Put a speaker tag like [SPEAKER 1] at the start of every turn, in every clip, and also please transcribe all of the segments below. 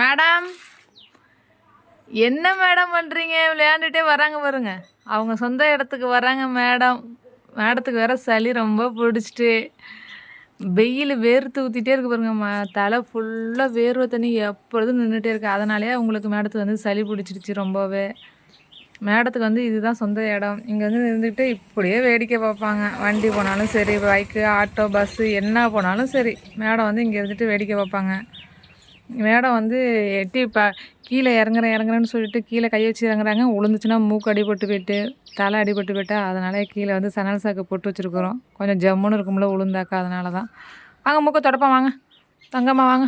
[SPEAKER 1] Madam என்ன madam பண்ணுறீங்க விளையாண்டுட்டே வராங்க பாருங்க. அவங்க சொந்த இடத்துக்கு வராங்க மேடம். மேடத்துக்கு வேற சளி ரொம்ப பிடிச்சிட்டு. வெயில் வேர்த்து ஊற்றிட்டே இருக்கு பாருங்க ம தலை ஃபுல்லாக வேர்வை தண்ணி எப்பொழுதும் நின்றுட்டே இருக்கு. அதனாலே உங்களுக்கு மேடத்துக்கு வந்து சளி பிடிச்சிருச்சு ரொம்பவே. மேடத்துக்கு வந்து இதுதான் சொந்த இடம். இங்கே வந்து இருந்துக்கிட்டு இப்படியே வேடிக்கை பார்ப்பாங்க. வண்டி போனாலும் சரி பைக்கு ஆட்டோ பஸ்ஸு என்ன போனாலும் சரி. மேடம் வந்து இங்கே இருந்துட்டு வேடிக்கை பார்ப்பாங்க. மேடம் வந்து எட்டி ப கீழே இறங்குறேன் இறங்குறேன்னு சொல்லிட்டு கீழே கை வச்சு இறங்குறாங்க. உளுந்துச்சுன்னா மூக்கு அடிபட்டு போயிட்டு தலை அடிபட்டு போயிட்டா அதனால கீழே வந்து சணல் சாக்கு போட்டு வச்சுருக்குறோம். கொஞ்சம் ஜம்முன்னு இருக்கும்ல உளுந்தாக்கா அதனால தான் வாங்க மூக்க தொடப்பா வாங்க. தங்கம்மா வாங்க.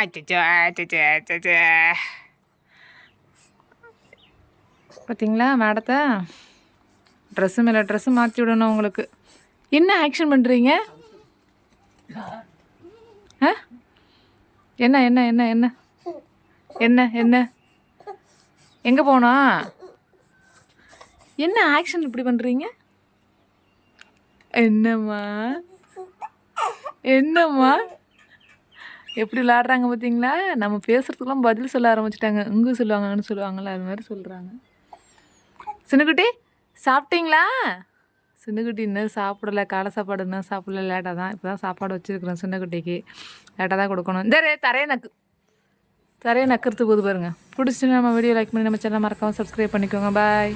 [SPEAKER 1] அச்சச்சோ அச்சச்சோ பார்த்தீங்களா மேடத்தை? ட்ரெஸ்ஸு மேலே ட்ரெஸ்ஸு மாற்றி விடணும் உங்களுக்கு. என்ன ஆக்ஷன் பண்ணுறீங்க ஆ? என்ன என்ன என்ன என்ன? என்ன என்ன? எங்கே போனா? என்ன ஆக்ஷன் இப்படி பண்ணுறீங்க என்னம்மா? என்னம்மா? எப்படி விளாடுறாங்க பார்த்தீங்களா நம்ம பேசுகிறதுக்கெல்லாம் பதில் சொல்ல ஆரம்பிச்சிட்டாங்க. இங்கு சொல்லுவாங்கன்னு சொல்லுவாங்கள்ல அது மாதிரி சொல்கிறாங்க சின்னக்குட்டி சாப்பிட்டீங்களா? சின்னக்குட்டி இன்னும் சாப்பிடல காலை சாப்பாடு இன்னும் சாப்பிடல லேட்டாக தான். இப்போ தான் சாப்பாடு வச்சுருக்குறோம் சின்னக்குட்டிக்கு. லேட்டாக தான் கொடுக்கணும். இந்த ரே தரையை நக்கு. தரையை நக்கிறது போது பாருங்க. பிடிச்சி நம்ம வீடியோ லைக் பண்ணி நம்ம சேனல் மறக்காமல் சப்ஸ்கிரைப் பண்ணிக்கோங்க. பாய்